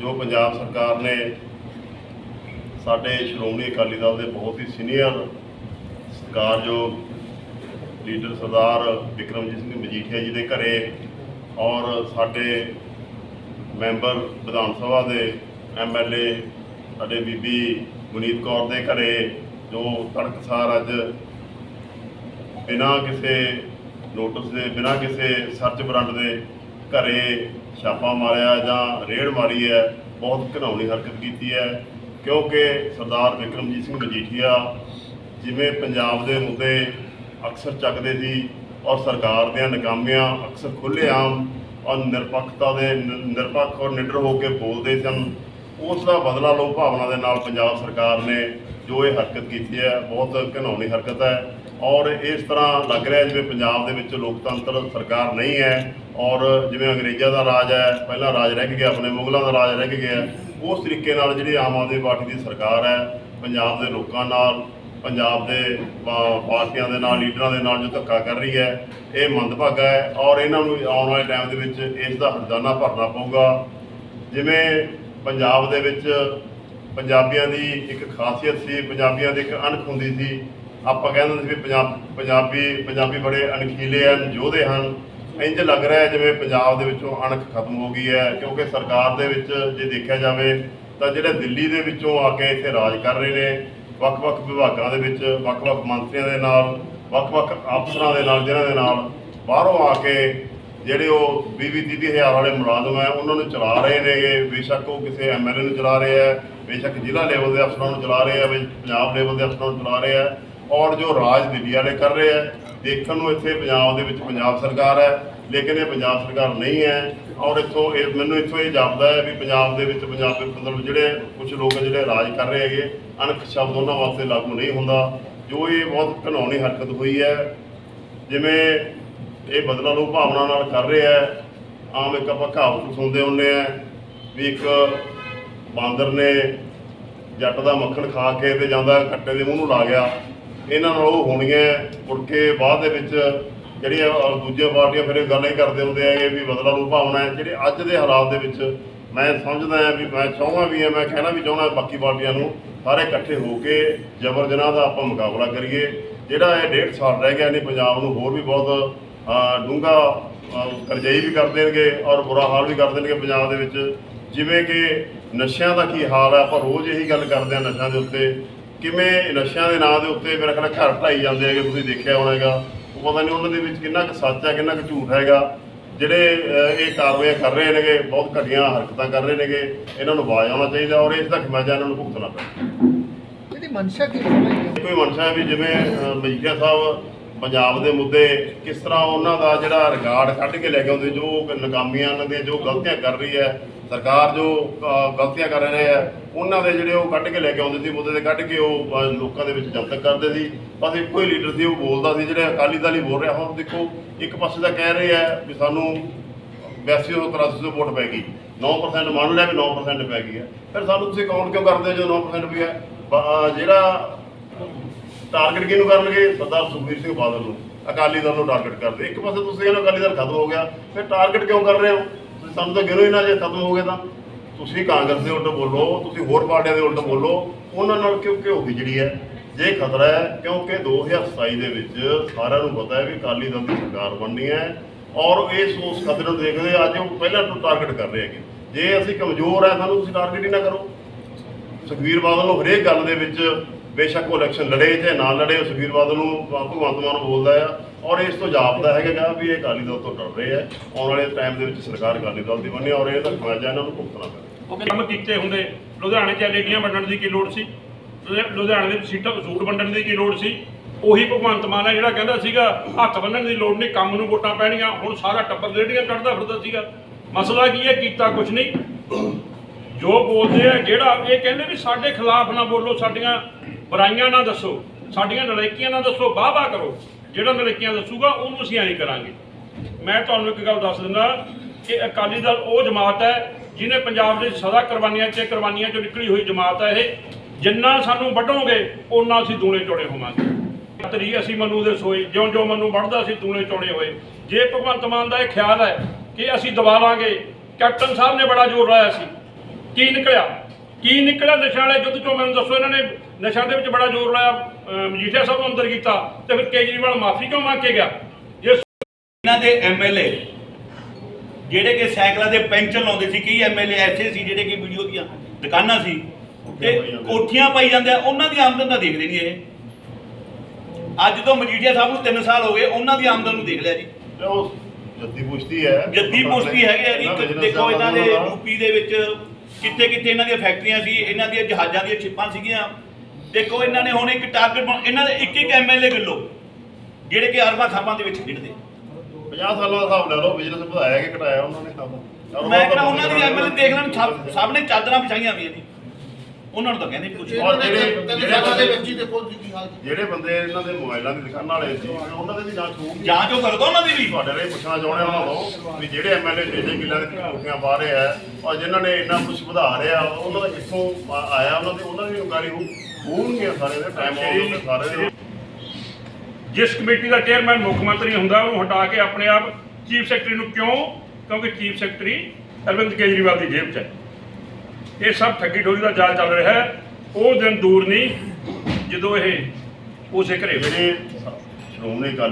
ਜੋ ਪੰਜਾਬ ਸਰਕਾਰ ਨੇ ਸਾਡੇ ਸ਼੍ਰੋਮਣੀ ਅਕਾਲੀ ਦਲ ਦੇ ਬਹੁਤ ਹੀ ਸੀਨੀਅਰ ਸਤਿਕਾਰਯੋਗ ਲੀਡਰ ਸਰਦਾਰ ਵਿਕਰਮਜੀਤ ਸਿੰਘ ਮਜੀਠੀਆ ਜੀ ਦੇ ਘਰੇ ਔਰ ਸਾਡੇ ਮੈਂਬਰ ਵਿਧਾਨ ਸਭਾ ਦੇ ਐਮਐਲਏ ਸਾਡੇ ਬੀਬੀ ਗੁਨੀਤ ਕੌਰ ਦੇ ਘਰੇ ਜੋ ਤੜਕਸਾਰ ਅੱਜ ਬਿਨਾਂ ਕਿਸੇ ਨੋਟਿਸ ਦੇ, ਬਿਨਾਂ ਕਿਸੇ ਸਰਚ ਵਾਰੰਟ ਦੇ ਘਰੇ ਛਾਪਾ ਮਾਰਿਆ ਜਾਂ ਰੇਡ ਮਾਰੀ ਹੈ, ਬਹੁਤ ਘਿਨਾਉਣੀ ਹਰਕਤ ਕੀਤੀ ਹੈ, ਕਿਉਂਕਿ ਸਰਦਾਰ ਵਿਕਰਮਜੀਤ ਸਿੰਘ ਮਜੀਠੀਆ ਜਿਵੇਂ ਪੰਜਾਬ ਦੇ ਮੁੱਦੇ ਅਕਸਰ ਚੱਕਦੇ ਸੀ ਔਰ ਸਰਕਾਰ ਦੀਆਂ ਨਾਕਾਮੀਆਂ ਅਕਸਰ ਖੁੱਲ੍ਹੇਆਮ ਔਰ ਨਿਰਪੱਖਤਾ ਦੇ ਨ- ਨਿਰਪੱਖ ਔਰ ਨਿਡਰ ਹੋ ਕੇ ਬੋਲਦੇ ਸਨ, ਉਸ ਦਾ ਬਦਲਾ ਲਓ ਭਾਵਨਾ ਦੇ ਨਾਲ ਪੰਜਾਬ ਸਰਕਾਰ ਨੇ ਜੋ ਇਹ ਹਰਕਤ ਕੀਤੀ ਹੈ, ਬਹੁਤ ਘਿਨਾਉਣੀ ਹਰਕਤ ਹੈ ਔਰ ਇਸ ਤਰ੍ਹਾਂ ਲੱਗ ਰਿਹਾ ਜਿਵੇਂ ਪੰਜਾਬ ਦੇ ਵਿੱਚ ਲੋਕਤੰਤਰ ਸਰਕਾਰ ਨਹੀਂ ਹੈ ਔਰ ਜਿਵੇਂ ਅੰਗਰੇਜ਼ਾਂ ਦਾ ਰਾਜ ਹੈ, ਪਹਿਲਾਂ ਰਾਜ ਰਹਿ ਗਿਆ, ਆਪਣੇ ਮੁਗਲਾਂ ਦਾ ਰਾਜ ਰਹਿ ਗਿਆ, ਉਸ ਤਰੀਕੇ ਨਾਲ ਜਿਹੜੀ ਆਮ ਆਦਮੀ ਪਾਰਟੀ ਦੀ ਸਰਕਾਰ ਹੈ, ਪੰਜਾਬ ਦੇ ਲੋਕਾਂ ਨਾਲ, ਪੰਜਾਬ ਦੇ ਪਾਰਟੀਆਂ ਦੇ ਨਾਲ, ਲੀਡਰਾਂ ਦੇ ਨਾਲ ਜੋ ਧੱਕਾ ਕਰ ਰਹੀ ਹੈ, ਇਹ ਮੰਦਭਾਗਾ ਹੈ ਔਰ ਇਹਨਾਂ ਨੂੰ ਆਉਣ ਵਾਲੇ ਟਾਈਮ ਦੇ ਵਿੱਚ ਇਸ ਦਾ ਹਰਜਾਨਾ ਭਰਨਾ ਪਊਗਾ। ਜਿਵੇਂ ਪੰਜਾਬ ਦੇ ਵਿੱਚ ਪੰਜਾਬੀਆਂ ਦੀ ਇੱਕ ਖਾਸੀਅਤ ਸੀ, ਪੰਜਾਬੀਆਂ ਦੀ ਇੱਕ ਅਣਖ ਹੁੰਦੀ ਸੀ। ਆਪਾਂ ਕਹਿੰਦੇ ਸੀ ਵੀ ਪੰਜਾਬ, ਪੰਜਾਬੀ ਪੰਜਾਬੀ ਬੜੇ ਅਣਖੀਲੇ ਹਨ ਯੋਧੇ ਹਨ। ਇੰਜ ਲੱਗ ਰਿਹਾ ਹੈ ਜਿਵੇਂ ਪੰਜਾਬ ਦੇ ਵਿੱਚੋਂ ਅਣਖ ਖਤਮ ਹੋ ਗਈ ਹੈ। ਕਿਉਂਕਿ ਸਰਕਾਰ ਦੇ ਵਿੱਚ ਜੇ ਦੇਖਿਆ ਜਾਵੇ ਤਾਂ ਜਿਹੜੇ ਦਿੱਲੀ ਦੇ ਵਿੱਚੋਂ ਆ ਕੇ ਇੱਥੇ ਰਾਜ ਕਰ ਰਹੇ ਨੇ, ਵੱਖ-ਵੱਖ ਵਿਭਾਗਾਂ ਦੇ ਵਿੱਚ, ਵੱਖ-ਵੱਖ ਮੰਤਰੀਆਂ ਦੇ ਨਾਲ, ਵੱਖ-ਵੱਖ ਅਫਸਰਾਂ ਦੇ ਨਾਲ ਜਿਨ੍ਹਾਂ ਦੇ ਨਾਲ ਬਾਹਰੋਂ ਆ ਕੇ ਜਿਹੜੇ ਉਹ 20 30 ਹਜ਼ਾਰ ਵਾਲੇ ਮੁਲਾਜ਼ਮ ਹੈ, ਉਹਨਾਂ ਨੂੰ ਚਲਾ ਰਹੇ ਨੇਗੇ। ਬੇਸ਼ੱਕ ਉਹ ਕਿਸੇ ਐਮਐਲਏ ਨੂੰ ਚਲਾ ਰਹੇ ਹੈ। ਬੇਸ਼ੱਕ ਜ਼ਿਲ੍ਹਾ ਲੈਵਲ ਦੇ ਅਫਸਰਾਂ ਨੂੰ ਚਲਾ ਰਹੇ ਆ ਵੀ ਪੰਜਾਬ ਲੈਵਲ ਦੇ ਅਫਸਰਾਂ ਨੂੰ ਚਲਾ ਰਹੇ ਹੈ ਔਰ ਜੋ ਰਾਜ ਦਿੱਲੀ ਵਾਲੇ ਕਰ ਰਹੇ ਹੈ ਦੇਖਣ ਨੂੰ ਇੱਥੇ ਪੰਜਾਬ ਦੇ ਵਿੱਚ ਪੰਜਾਬ ਸਰਕਾਰ ਹੈ, ਲੇਕਿਨ ਇਹ ਪੰਜਾਬ ਸਰਕਾਰ ਨਹੀਂ ਹੈ ਔਰ ਇੱਥੋਂ ਇਹ ਮੈਨੂੰ ਇੱਥੋਂ ਇਹ ਜਾਪਦਾ ਹੈ ਵੀ ਪੰਜਾਬ ਦੇ ਵਿੱਚ ਪੰਜਾਬ ਦੇ ਮਤਲਬ ਜਿਹੜੇ ਕੁਝ ਲੋਕ ਜਿਹੜੇ ਰਾਜ ਕਰ ਰਹੇ ਹੈਗੇ, ਅਣਖ ਸ਼ਬਦ ਉਹਨਾਂ ਵਾਸਤੇ ਲਾਗੂ ਨਹੀਂ ਹੁੰਦਾ, ਜੋ ਇਹ ਬਹੁਤ ਘਿਨਾਉਣੀ ਹਰਕਤ ਹੋਈ ਹੈ, ਜਿਵੇਂ ਇਹ ਬਦਲਾ ਲੋ ਭਾਵਨਾ ਨਾਲ ਕਰ ਰਿਹਾ ਹੈ, ਆਮ ਇੱਕ ਆਪਾਂ ਕਹਾਵਤ ਸੁਣਦੇ ਹੁੰਦੇ ਆ ਵੀ ਇੱਕ ਬਾਂਦਰ ਨੇ ਜੱਟ ਦਾ ਮੱਖਣ ਖਾ ਕੇ ਤੇ ਜਾਂਦਾ ਕੱਟੇ ਦੇ ਮੂੰਹ ਨੂੰ ਲਾ ਗਿਆ। ਇਹਨਾਂ ਨਾਲ ਉਹ ਹੋਣੀਆਂ ਮੁੜ ਕੇ ਬਾਅਦ ਦੇ ਵਿੱਚ ਜਿਹੜੀਆਂ ਅਹ, ਦੂਜੀਆਂ ਪਾਰਟੀਆਂ ਫਿਰ ਇਹ ਗੱਲਾਂ ਹੀ ਕਰਦੇ ਹੁੰਦੇ ਆਗੇ ਵੀ ਬਦਲਾ ਲੋ ਭਾਵਨਾ ਹੈ। ਜਿਹੜੇ ਅੱਜ ਦੇ ਹਾਲਾਤ ਦੇ ਵਿੱਚ ਮੈਂ ਸਮਝਦਾ ਹਾਂ ਵੀ ਮੈਂ ਚਾਹੁੰਦਾ ਵੀ ਹਾਂ, ਮੈਂ ਕਹਿਣਾ ਵੀ ਚਾਹੁੰਦਾ ਬਾਕੀ ਪਾਰਟੀਆਂ ਨੂੰ, ਸਾਰੇ ਇਕੱਠੇ ਹੋ ਕੇ ਜਬਰ ਜਨਾਹ ਦਾ ਆਪਾਂ ਮੁਕਾਬਲਾ ਕਰੀਏ। ਜਿਹੜਾ ਇਹ ਡੇਢ ਸਾਲ ਰਹਿ ਗਿਆ ਨਹੀਂ ਪੰਜਾਬ ਨੂੰ, ਹੋਰ ਵੀ ਬਹੁਤ ਡੂੰਘਾ ਕਰਜਾਈ ਵੀ ਕਰ ਦੇਣਗੇ ਔਰ ਬੁਰਾ ਹਾਲ ਵੀ ਕਰ ਦੇਣਗੇ ਪੰਜਾਬ ਦੇ ਵਿੱਚ। ਜਿਵੇਂ ਕਿ ਨਸ਼ਿਆਂ ਦਾ ਕੀ ਹਾਲ ਹੈ ਆਪਾਂ ਰੋਜ਼ ਇਹੀ ਗੱਲ ਕਰਦੇ ਹਾਂ ਨਸ਼ਿਆਂ ਦੇ ਉੱਤੇ। ਕਿਵੇਂ ਨਸ਼ਿਆਂ ਦੇ ਨਾਂ ਦੇ ਉੱਤੇ ਮੇਰਾ ਖਿਆਲ ਘਰ ਢਾਈ ਜਾਂਦੇ ਹੈਗੇ ਤੁਸੀਂ ਦੇਖਿਆ ਹੋਣਾ ਹੈਗਾ। ਉਹ ਪਤਾ ਨਹੀਂ ਉਹਨਾਂ ਦੇ ਵਿੱਚ ਕਿੰਨਾ ਕੁ ਸੱਚ ਹੈ ਕਿੰਨਾ ਕੁ ਝੂਠ ਹੈਗਾ। ਜਿਹੜੇ ਇਹ ਕਾਰਵਾਈਆਂ ਕਰ ਰਹੇ ਨੇਗੇ ਬਹੁਤ ਘਟੀਆਂ ਹਰਕਤਾਂ ਕਰ ਰਹੇ ਨੇਗੇ ਇਹਨਾਂ ਨੂੰ ਆਵਾਜ਼ ਆਉਣਾ ਚਾਹੀਦਾ ਔਰ ਇਸ ਦਾ ਖਿਮਾਜਾ ਇਹਨਾਂ ਨੂੰ ਭੁਗਤਣਾ ਪੈਂਦਾ ਇਹਦੀ ਮਨਸ਼ਾ ਕੀ ਹੋ? ਕੋਈ ਮਨਸ਼ਾ ਵੀ ਜਿਵੇਂ ਅਹ, ਮਜੀਠੀਆ ਸਾਹਿਬ ਪੰਜਾਬ ਦੇ ਮੁੱਦੇ ਕਿਸ ਤਰ੍ਹਾਂ ਉਹਨਾਂ ਦਾ ਜਿਹੜਾ ਰਿਕਾਰਡ ਕੱਢ ਕੇ ਲੈ ਕੇ ਆਉਂਦੇ, ਜੋ ਨਕਾਮੀਆਂ ਉਹਨਾਂ ਦੀਆਂ, ਜੋ ਗਲਤੀਆਂ ਕਰ ਰਹੀ ਹੈ, ਸਰਕਾਰ ਜੋ ਗਲਤੀਆਂ ਕਰ ਰਹੇ ਹੈ, ਉਹਨਾਂ ਦੇ ਜਿਹੜੇ ਉਹ ਕੱਢ ਕੇ ਲੈ ਕੇ ਆਉਂਦੇ ਸੀ, ਮੁੱਦੇ 'ਤੇ ਕੱਢ ਕੇ ਉਹ ਲੋਕਾਂ ਦੇ ਵਿੱਚ ਜਨਤਕ ਕਰਦੇ ਸੀ। ਬਸ ਇੱਕੋ ਹੀ ਲੀਡਰ ਸੀ, ਉਹ ਬੋਲਦਾ ਸੀ, ਜਿਹੜੇ ਅਕਾਲੀ ਦਲ ਹੀ ਬੋਲ ਰਿਹਾ, ਹੁਣ ਦੇਖੋ, ਇੱਕ ਪਾਸੇ ਤਾਂ ਕਹਿ ਰਹੇ ਹੈ ਵੀ ਸਾਨੂੰ 82 ਤੋਂ 83 ਤੋਂ ਵੋਟ ਪੈ ਗਈ। 9% ਮੰਨ ਲਿਆ ਵੀ 9% ਪੈ ਗਈ ਹੈ। ਫਿਰ ਸਾਨੂੰ ਤੁਸੀਂ ਕਾਊਂਟ ਕਿਉਂ ਕਰਦੇ ਹੋ ਜਦੋਂ 9% ਵੀ ਹੈ? ਜਿਹੜਾ ਟਾਰਗੇਟ ਕਿਹਨੂੰ ਕਰਨਗੇ? ਸਰਦਾਰ ਸੁਖਬੀਰ ਸਿੰਘ ਬਾਦਲ ਨੂੰ। ਅਕਾਲੀ ਦਲ ਨੂੰ ਟਾਰਗੇਟ ਕਰਦੇ। ਇੱਕ ਪਾਸੇ ਤੁਸੀਂ ਇਹਨਾਂ ਅਕਾਲੀ ਦਲ ਖਤਮ ਹੋ ਗਿਆ, ਫਿਰ ਟਾਰਗੇਟ ਕਿਉਂ ਕਰ ਰਹੇ ਹੋ? ਤੁਸੀਂ ਸਾਨੂੰ ਤਾਂ ਗਿਣੋ ਹੀ ਨਾ ਜੇ ਖਤਮ ਹੋ ਗਏ ਤਾਂ। ਤੁਸੀਂ ਕਾਂਗਰਸ ਦੇ ਉਲਟ ਬੋਲੋ, ਤੁਸੀਂ ਹੋਰ ਪਾਰਟੀਆਂ ਦੇ ਉਲਟ ਬੋਲੋ, ਉਹਨਾਂ ਨਾਲ ਕਿਉਂ ਘਿਓ ਜਿਹੜੀ ਹੈ, ਜੇ ਖਤਰਾ ਹੈ, ਕਿਉਂਕਿ 2027 ਦੇ ਵਿੱਚ ਸਾਰਿਆਂ ਨੂੰ ਪਤਾ ਹੈ ਵੀ ਅਕਾਲੀ ਦਲ ਦੀ ਸਰਕਾਰ ਬਣਨੀ ਹੈ ਔਰ ਇਸ ਉਸ ਖਤਰੇ ਨੂੰ ਦੇਖਦੇ ਅੱਜ ਉਹ ਪਹਿਲਾਂ ਤੋਂ ਟਾਰਗੇਟ ਕਰ ਰਹੇ ਹੈਗੇ। ਜੇ ਅਸੀਂ ਕਮਜ਼ੋਰ ਹੈ ਸਾਨੂੰ ਤੁਸੀਂ ਟਾਰਗੇਟ ਹੀ ਨਾ ਕਰੋ। ਸੁਖਬੀਰ ਬਾਦਲ ਨੂੰ ਹਰੇਕ ਗੱਲ ਦੇ ਵਿੱਚ ਬੇਸ਼ੱਕ ਉਹ ਇਲੈਕਸ਼ਨ ਲੜੇ ਚਾਹੇ ਨਾ ਲੜੇ ਸੁਖਬੀਰ ਬਾਦਲ ਨੂੰ ਭਗਵੰਤ ਮਾਨ ਬੋਲਦਾ ਆ ਔਰ ਇਸ ਤੋਂ ਜਾਪਦਾ ਹੈਗਾ ਗਾ ਵੀ ਇਹ ਅਕਾਲੀ ਦਲ ਤੋਂ ਡਰ ਰਹੇ ਆ। ਆਉਣ ਵਾਲੇ ਟਾਈਮ ਦੇ ਵਿੱਚ ਸਰਕਾਰ ਅਕਾਲੀ ਦਲ ਦੀ ਬਣਨੀ ਔਰ ਇਹ ਤਾਂ ਇਹਨਾਂ ਨੂੰ ਭੁਗਤਣਾ ਪੈਣਾ। ਉਹ ਕੰਮ ਕੀਤੇ ਹੁੰਦੇ। ਲੁਧਿਆਣੇ ਚ ਐਲਈਡੀਆਂ ਵੰਡਣ ਦੀ ਕੀ ਲੋੜ ਸੀ? ਲੁਧਿਆਣੇ ਦੇ ਵਿੱਚ ਸੀਟਾਂ ਸੂਟ ਵੰਡਣ ਦੀ ਕੀ ਲੋੜ ਸੀ? ਉਹੀ ਭਗਵੰਤ ਮਾਨ ਹੈ ਜਿਹੜਾ ਕਹਿੰਦਾ ਸੀਗਾ, ਹੱਥ ਬੰਨਣ ਦੀ ਲੋੜ ਨਹੀਂ, ਕੰਮ ਨੂੰ ਵੋਟਾਂ ਪੈਣੀਆਂ, ਹੁਣ ਸਾਰਾ ਟੱਬਰ ਰੇੜੀਆਂ ਕੱਢਦਾ ਫਿਰਦਾ ਸੀਗਾ। ਮਸਲਾ ਕੀ ਹੈ? ਕੀਤਾ ਕੁਝ ਨਹੀਂ। ਜੋ ਬੋਲਦੇ ਆ, ਜਿਹੜਾ ਇਹ ਕਹਿੰਦੇ ਵੀ ਸਾਡੇ ਖਿਲਾਫ ਨਾ ਬੋਲੋ ਸਾਡੀਆਂ ਬੁਰਾਈਆਂ ਨਾ ਦੱਸੋ, ਸਾਡੀਆਂ ਨਲਾਇਕੀਆਂ ਨਾ ਦੱਸੋ ਵਾਹ ਵਾਹ ਕਰੋ। ਜਿਹੜਾ ਨਲੇਕੀਆਂ ਦੱਸੂਗਾ, ਉਹਨੂੰ ਅਸੀਂ ਐਂ ਕਰਾਂਗੇ। ਮੈਂ ਤੁਹਾਨੂੰ ਇੱਕ ਗੱਲ ਦੱਸ ਦਿੰਦਾ ਕਿ ਅਕਾਲੀ ਦਲ ਉਹ ਜਮਾਤ ਹੈ ਜਿਹਨੇ ਪੰਜਾਬ ਦੇ ਸਦਾ ਕੁਰਬਾਨੀਆਂ ਤੇ ਕੁਰਬਾਨੀਆਂ ਚੋਂ ਨਿਕਲੀ ਹੋਈ ਜਮਾਤ ਹੈ ਇਹ। ਜਿੰਨਾ ਸਾਨੂੰ ਵੱਢੋਗੇ, ਓਨਾ ਅਸੀਂ ਦੂਣੇ ਚੋੜੇ ਹੋਵਾਂਗੇ। ਤਰੀ ਅਸੀਂ ਮਨੂ ਦੇ ਸੋਏ ਜਿਉਂ ਜਿਉਂ ਮਨੂ ਵੱਢਦਾ, ਅਸੀਂ ਦੂਣੇ ਚੋੜੇ ਹੋਏ। ਜੇ ਭਗਵੰਤ ਮਾਨ ਦਾ ਇਹ ਖਿਆਲ ਹੈ ਕਿ ਅਸੀਂ ਦਬਾ ਲਾਂਗੇ, ਕੈਪਟਨ ਸਾਹਿਬ ਨੇ ਬੜਾ ਜ਼ੋਰ ਲਾਇਆ ਸੀ। ਕੀ ਨਿਕਲਿਆ? ਕੀ ਨਿਕਲਿਆ? ਨਸ਼ਾ ਵਾਲੇ ਯੁੱਧ ਚੋਂ ਮੈਨੂੰ ਦੱਸੋ, ਇਹਨਾਂ ਨੇ ਨਸ਼ਾ ਦੇ ਵਿੱਚ ਬੜਾ ਜ਼ੋਰ ਲਾਇਆ ਮਜੀਠੀਆ ਸਾਹਿਬ ਨੂੰ ਅੰਦਰ ਕੀਤਾ ਤੇ ਫਿਰ ਕੇਜਰੀਵਾਲ ਮਾਫੀ ਕਿਉਂ ਮੰਗ ਕੇ ਗਿਆ? ਜੇ ਇਹਨਾਂ ਦੇ ਐਮਐਲਏ ਜਿਹੜੇ ਕਿ ਸਾਈਕਲਾਂ ਦੇ ਪੈਂਚਰ ਲਾਉਂਦੇ ਸੀ ਕਈ ਐਮਐਲਏ ਐਸੇ ਸੀ ਜਿਹੜੇ ਕਿ ਵੀਡੀਓ ਦੀਆਂ ਦੁਕਾਨਾਂ ਸੀ ਤੇ। ਕੋਠੀਆਂ ਪਾਈ ਜਾਂਦੇ ਆ ਉਹਨਾਂ ਦੀ ਆਮਦਨ ਤਾਂ ਦੇਖਦੇ ਨਹੀਂ ਇਹ। ਅੱਜ ਤੋਂ ਮਜੀਠੀਆ ਸਾਹਿਬ ਨੂੰ 3 ਸਾਲ ਹੋ ਗਏ ਉਹਨਾਂ ਦੀ ਆਮਦਨ ਨੂੰ ਦੇਖ ਲਿਆ ਜੀ। ਜੱਦੀ ਪੁਸ਼ਤੀ ਹੈ। ਜੱਦੀ ਪੁਸ਼ਤੀ ਹੈਗੇ ਆ ਜੀ ਦੇਖੋ ਇਹਨਾਂ ਦੇ ਦਾ ਯੂਪੀ ਦੇ ਵਿੱਚ ਕਿੱਥੇ ਕਿੱਥੇ ਇਹਨਾਂ ਦੀਆਂ ਫੈਕਟਰੀਆਂ ਸੀ ਇਹਨਾਂ ਦੀਆਂ ਜਹਾਜ਼ਾਂ ਦੀਆਂ ਛਿੱਪਾਂ ਸੀਗੀਆਂ ਦੇਖੋ ਇਹਨਾਂ ਨੇ ਹੁਣ ਇੱਕ ਟਾਰਗੇਟ ਬਣ- ਇਹਨਾਂ ਦੇ ਇੱਕ ਇੱਕ ਐਮਐਲਏ ਗੱਲੋ ਜਿਹੜੇ ਕਿ ਅਰਬਾਂ ਖਾਬਾਂ ਦੇ ਵਿੱਚ ਖੇਡਦੇ। 50 ਸਾਲਾਂ ਦਾ ਹਿਸਾਬ ਲੈ ਲਓ ਬਿਜ਼ਨਸ ਵਧਾਇਆ ਕਿ ਘਟਾਇਆ ਉਹਨਾਂ ਨੇ ਕੰਮ। ਮੈਂ ਕਹਿੰਦਾ ਉਹਨਾਂ ਦੀ ਐਮਐਲਏ ਦੇਖ ਲੈਣ ਸਭ ਨੇ ਚਾਦਰਾਂ ਵਿਛਾਈਆਂ ਹੋਈਆਂ ਜੀ ਉਹਨਾਂ ਨੂੰ ਤਾਂ ਕਹਿੰਦੇ ਕੁਝ ਔਰ ਜਿਹੜੇ- ਜਿਹੜੇ ਬੰਦੇ- ਵਿੱਚ ਹੀ ਦੇਖੋ ਜੀ ਕੀ ਹਾਲ ਜਿਹੜੇ ਬੰਦੇ ਇਹਨਾਂ ਦੇ ਮੋਬਾਈਲਾਂ ਦੀ ਦੁਕਾਨਾਂ ਵਾਲੇ ਸੀ ਉਹਨਾਂ ਦੇ ਵੀ ਜਾਂਚ ਹੋਊਗੀ ਜਾਂਚ ਉਹ ਕਰਦਾ ਉਹਨਾਂ ਦੀ ਵੀ। ਤੁਹਾਡੇ ਲਈ ਪੁੱਛਣਾ ਚਾਹੁੰਦੇ ਉਹਨਾਂ ਤੋਂ ਵੀ ਜਿਹੜੇ ਐਮਐਲਏ ਛੇ ਕਿੱਲਿਆਂ ਦੇ ਕੋਠੀਆਂ ਪਾ ਰਹੇ ਆ ਔਰ ਜਿਨ੍ਹਾਂ ਨੇ ਇੰਨਾ ਕੁਝ ਵਧਾ ਰਿਹਾ ਉਹਨਾਂ ਦਾ ਕਿੱਥੋਂ ਆਇਆ ਉਹਨਾਂ ਦੇ ਉਹਨਾਂ ਦੀ ਇਨਕੁਆਇਰੀ ਹੋ ਹੋਣਗੀਆਂ ਸਾਰੇ ਦੇ ਟਾਈਮ ਆਉਣ ਤੇ ਸਾਰੇ ਦੇ। ਜਿਸ ਕਮੇਟੀ ਦਾ ਚੇਅਰਮੈਨ ਮੁੱਖ ਮੰਤਰੀ ਹੁੰਦਾ ਉਹਨੂੰ ਹਟਾ ਕੇ ਆਪਣੇ ਆਪ ਚੀਫ ਸੈਕਟਰੀ ਨੂੰ ਕਿਉਂ? ਕਿਉਂਕਿ ਚੀਫ ਸੈਕਟਰੀ ਅਰਵਿੰਦ ਕੇਜਰੀਵਾਲ ਦੀ ਜੇਬ 'ਚ ਹੈ। ਇਹ ਸਭ ਠੱਗੀ ਠੋਰੀ ਦਾ ਜਾਲ ਚੱਲ ਰਿਹਾ ਹੈ। ਉਹ ਦਿਨ ਦੂਰ ਨਹੀਂ, ਜਦੋਂ ਇਹ ਉਸੇ ਘਰੇ ਜਿਹੜੇ ਸ਼੍ਰੋਮਣੀ ਅਕਾਲੀ